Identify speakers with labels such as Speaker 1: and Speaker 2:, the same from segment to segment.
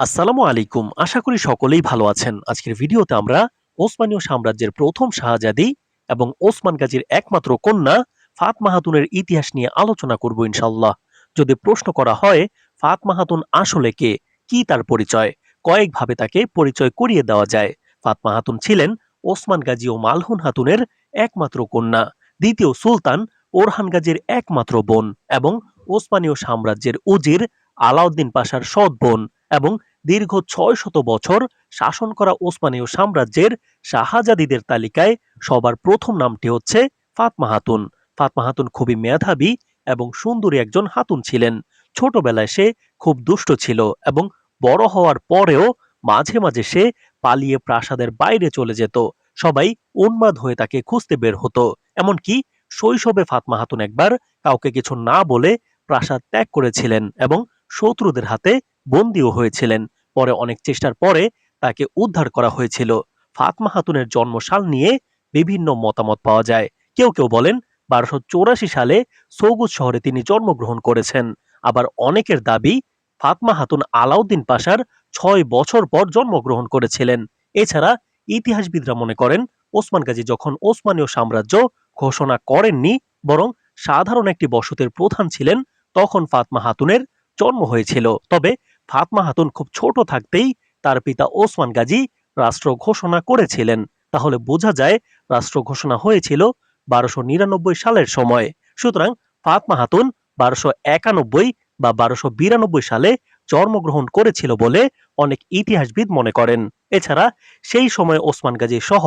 Speaker 1: আসসালামু আলাইকুম। আশা করি সকলেই ভালো আছেন। আজকের ভিডিওতে আমরা ওসমানীয় সাম্রাজ্যের প্রথম শাহজাদি এবং ওসমান গাজীর একমাত্র কন্যা ফাতমা হাতুনের ইতিহাস নিয়ে আলোচনা করব ইনশাল্লাহ যদি প্রশ্ন করা হয়, ফাতমা হাতুন আসলে কে? কি তার পরিচয়? কয়েকভাবে তাকে পরিচয় করিয়ে দেওয়া যায়। ফাতমা হাতুন ছিলেন ওসমান গাজী ও মালহুন হাতুনের একমাত্র কন্যা। দ্বিতীয় সুলতান ওরহান গাজীর একমাত্র বোন এবং ওসমানীয় সাম্রাজ্যের উজির আলাউদ্দিন পাশার সৎ বোন এবং দীর্ঘ ছয় শত বছর শাসন করা ওসমানীয় সাম্রাজ্যের শাহজাদিদের তালিকায় সবার প্রথম নামটি হচ্ছে ফাতমা হাতুন। ফাতমা হাতুন খুবই মেধাবী এবং সুন্দরী একজন হাতুন ছিলেন। ছোটবেলায় সে খুব দুষ্ট ছিল এবং বড় হওয়ার পরেও মাঝে মাঝে সে পালিয়ে প্রাসাদের বাইরে চলে যেত। সবাই উন্মাদ হয়ে তাকে খুঁজতে বের হতো। এমনকি শৈশবে ফাতমা হাতুন একবার কাউকে কিছু না বলে প্রাসাদ ত্যাগ করেছিলেন এবং শত্রুদের হাতে বন্দীও হয়েছিলেন। পরে অনেক চেষ্টার পরে তাকে উদ্ধার করা হয়েছিল। ফাতমা হাতুনের জন্মসাল নিয়ে বিভিন্ন মতামত পাওয়া যায়। কেউ কেউ বলেন, বারোশো চৌরাশি সালে সৌগুদ শহরে তিনি জন্মগ্রহণ করেছেন। আবার অনেকের দাবি, ফাতমা হাতুন আলাউদ্দিন পাশার ছয় বছর পর জন্মগ্রহণ করেছিলেন। এছাড়া ইতিহাসবিদরা মনে করেন, ওসমান গাজী যখন ওসমানীয় সাম্রাজ্য ঘোষণা করেননি, বরং সাধারণ একটি বসতির প্রধান ছিলেন, তখন ফাতমা হাতুনের জন্ম হয়েছিল। তবে ফাতমা হাতুন খুব ছোট থাকতেই তার পিতা ওসমান গাজী রাষ্ট্র ঘোষণা করেছিলেন। তাহলে বোঝা যায় রাষ্ট্র ঘোষণা হয়েছিল বারোশো নিরানব্বই সালের সময়। সুতরাং ফাতমা হাতুন বারোশো একানব্বই বা বারোশো বিরানব্বই সালে জন্মগ্রহণ করেছিল বলে অনেক ইতিহাসবিদ মনে করেন। এছাড়া সেই সময় ওসমান গাজী সহ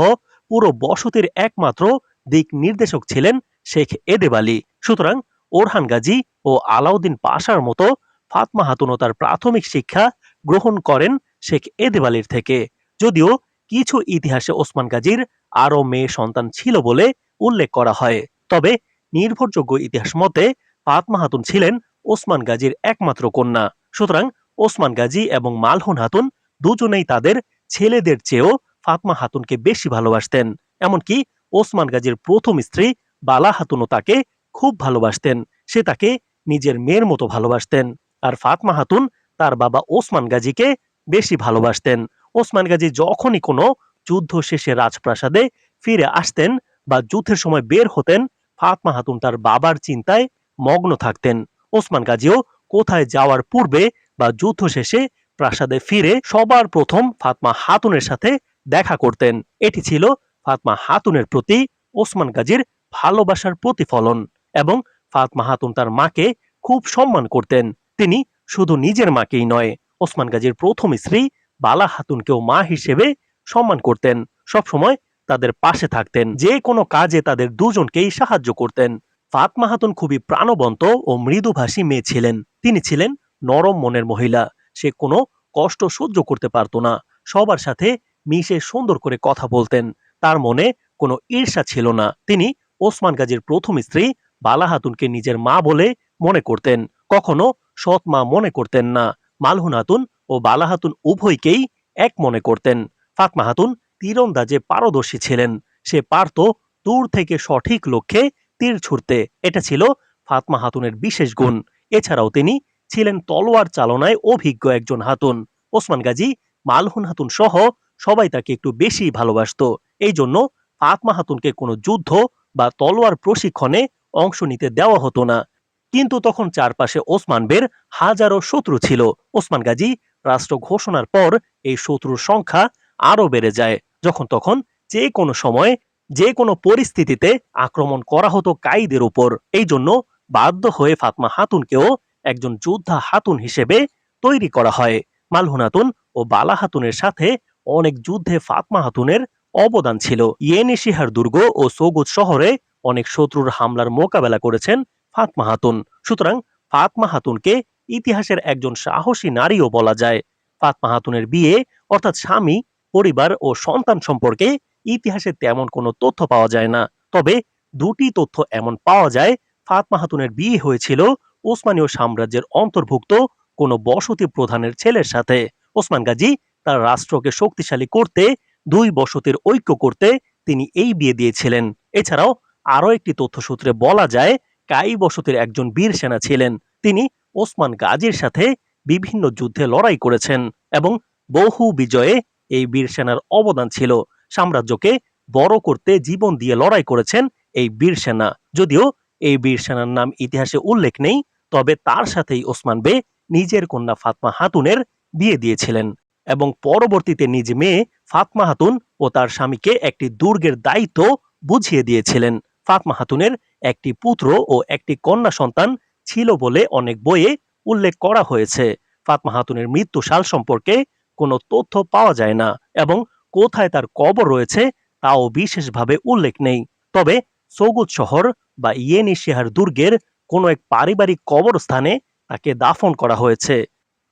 Speaker 1: পুরো বসতির একমাত্র দিক নির্দেশক ছিলেন শেখ এদেব আলী সুতরাং ওরহান গাজী ও আলাউদ্দিন পাশার মতো ফাতমা হাতুনও তার প্রাথমিক শিক্ষা গ্রহণ করেন শেখ এদেব আলীর থেকে। যদিও কিছু ইতিহাসে ওসমান গাজীর আরও মেয়ে সন্তান ছিল বলে উল্লেখ করা হয়। তবে নির্ভরযোগ্য ইতিহাস মতে ফাতমা হাতুন ছিলেন ওসমান গাজীর একমাত্র কন্যা। সুতরাং ওসমান গাজী এবং মালহুন হাতুন দুজনেই তাদের ছেলেদের চেয়েও ফাতমা হাতুনকে বেশি ভালোবাসতেন। এমনকি ওসমান গাজীর প্রথম স্ত্রী বালা হাতুনও তাকে খুব ভালোবাসতেন। সে তাকে নিজের মেয়ের মতো ভালোবাসতেন। আর ফাতমা হাতুন তার বাবা ওসমান গাজীকে বেশি ভালোবাসতেন। ওসমান গাজী যখনই কোনো যুদ্ধ শেষে রাজপ্রাসাদে ফিরে আসতেন বা যুদ্ধের সময় বের হতেন, ফাতমা হাতুন তার বাবার চিন্তায় মগ্ন থাকতেন। ওসমান গাজীও কোথায় যাওয়ার পূর্বে বা যুদ্ধ শেষে প্রাসাদে ফিরে সবার প্রথম ফাতমা হাতুনের সাথে দেখা করতেন। এটি ছিল ফাতমা হাতুনের প্রতি ওসমান গাজীর ভালোবাসার প্রতিফলন এবং ফাতমা হাতুন তার মাকে খুব সম্মান করতেন। তিনি শুধু নিজের মাকেই নয়, ওসমান গাজীর প্রথম স্ত্রী বালা হাতুনকেও মা হিসেবে সম্মান করতেন, সবসময় তাদের পাশে থাকতেন, যে কোনো কাজে তাদের দুজনকেই সাহায্য করতেন। ফাতমা হাতুন খুবই প্রাণবন্ত ও মৃদুভাষী মেয়ে ছিলেন, তিনি ছিলেন নরম মনের মহিলা, সে কোনো কষ্ট সহ্য করতে পারত না, সবার সাথে মিশে সুন্দর করে কথা বলতেন, তার মনে কোনো ঈর্ষা ছিল না, তিনি ওসমান গাজীর প্রথম স্ত্রী বালা হাতুনকে নিজের মা বলে মনে করতেন, কখনো সৎ মা মনে করতেন না। মালহুন হাতুন ও বালা হাতুন উভয়কেই এক মনে করতেন। ফাতমা হাতুন তীরন্দাজে পারদর্শী ছিলেন। সে পারত দূর থেকে সঠিক লক্ষ্যে তীর ছুড়তে। এটা ছিল ফাতমা হাতুনের বিশেষ গুণ। এছাড়াও তিনি ছিলেন তলোয়ার চালনায় অভিজ্ঞ একজন হাতুন। ওসমান গাজী মালহুন হাতুন সহ সবাই তাকে একটু বেশি ভালোবাসত। এই জন্য ফাতমা হাতুনকে কোনো যুদ্ধ বা তলোয়ার প্রশিক্ষণে অংশ নিতে দেওয়া হতো না। কিন্তু তখন চারপাশে ওসমানবের হাজারো শত্রু ছিল। ওসমান গাজী, রাষ্ট্র ঘোষণার পর এই শত্রুর সংখ্যা আরও বেড়ে যায়। যখন তখন যে কোনো সময়, যে কোনো পরিস্থিতিতে আক্রমণ করা হতো কাইদের উপর। এই জন্য বাধ্য হয়ে ফাতমা হাতুনকেও একজন যোদ্ধা হাতুন হিসেবে তৈরি করা হয়। মালহুন হাতুন ও বালা হাতুনের সাথে অনেক যুদ্ধে ফাতমা হাতুনের অবদান ছিল। ইয়েনিশিহার দুর্গ ও সৌগুদ শহরে অনেক শত্রুর হামলার মোকাবেলা করেছেন ফাতমা হাতুন সুতরাং ফাতমা হাতুনকে ইতিহাসের একজন সাহসী নারীও বলা যায়। ফাতমা হাতুনের বিয়ে, অর্থাৎ স্বামী, পরিবার ও সন্তান সম্পর্কে ইতিহাসে তেমন কোনো তথ্য পাওয়া যায় না। তবে দুটি তথ্য এমন পাওয়া যায় ফাতমা হাতুনের বিয়ে হয়েছিল ওসমানীয় সাম্রাজ্যের অন্তর্ভুক্ত কোনো বসতি প্রধানের ছেলের সাথে। ওসমান গাজী তার রাষ্ট্রকে শক্তিশালী করতে, দুই বসতির ঐক্য করতে তিনি এই বিয়ে দিয়েছিলেন। এছাড়াও আরও একটি তথ্যসূত্রে বলা যায় কাই বসতির একজন বীর সেনা ছিলেন। তিনি ওসমান গাজীর সাথে বিভিন্ন যুদ্ধে লড়াই করেছেন এবং বহু বিজয়ে এই বীর সেনার অবদান ছিল। সাম্রাজ্যকে বড় করতে জীবন দিয়ে লড়াই করেছেন এই বীর সেনা। যদিও এই বীর সেনার নাম ইতিহাসে উল্লেখ নেই, তবে তার সাথেই ওসমান বে নিজের কন্যা ফাতমা হাতুনের বিয়ে দিয়েছিলেন এবং পরবর্তীতে নিজ মেয়ে ফাতমা হাতুন ও তার স্বামীকে একটি দুর্গের দায়িত্ব বুঝিয়ে দিয়েছিলেন। ফাতমা হাতুনের একটি পুত্র ও একটি কন্যা সন্তান ছিল বলে অনেক বইয়ে উল্লেখ করা হয়েছে। ফাতমা হাতুনের মৃত্যু সাল সম্পর্কে কোনো তথ্য পাওয়া যায় না এবং কোথায় তার কবর রয়েছে তাও বিশেষভাবে উল্লেখ নেই। তবে সৌগুদ শহর বা ইয়েনিশিয়ার দুর্গের কোনো এক পারিবারিক কবরস্থানে তাকে দাফন করা হয়েছে।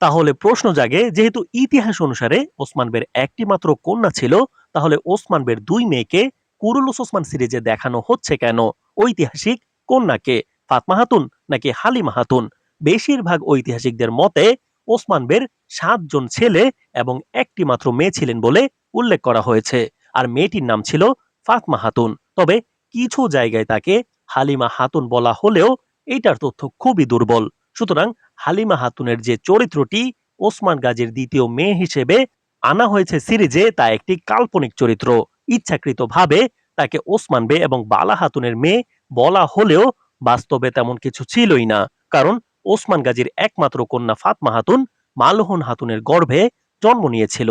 Speaker 1: তাহলে প্রশ্ন জাগে, যেহেতু ইতিহাস অনুসারে ওসমান বের একটি মাত্র কন্যা ছিল, তাহলে ওসমান বের দুই মেয়েকে কুরুলুস ওসমান সিরিজে দেখানো হচ্ছে কেন? ঐতিহাসিক কন্যাকে ফাতমা হাতুন নাকি হালিমা হাতুন? বেশিরভাগ ঐতিহাসিকদের মতে, ওসমান বের সাতজন ছেলে এবং একটি মাত্র মেয়ে ছিলেন বলে উল্লেখ করা হয়েছে। আর মেয়েটির নাম ছিল ফাতমা হাতুন। তবে কিছু জায়গায় তাকে হালিমা হাতুন বলা হলেও এইটার তথ্য খুবই দুর্বল। সুতরাং হালিমা হাতুনের যে চরিত্রটি, ওসমান গাজীর দ্বিতীয় মেয়ে হিসেবে আনা হয়েছে সিরিজে, তা একটি কাল্পনিক চরিত্র। ইচ্ছাকৃতভাবে তাকে ওসমান বে এবং বালা হাতুনের মেয়ে বলা হলেও বাস্তবে তেমন কিছু ছিলই না। কারণ ওসমান গাজীর একমাত্র কন্যা ফাতমা হাতুন মালহন হাতুনের গর্ভে জন্ম নিয়েছিল।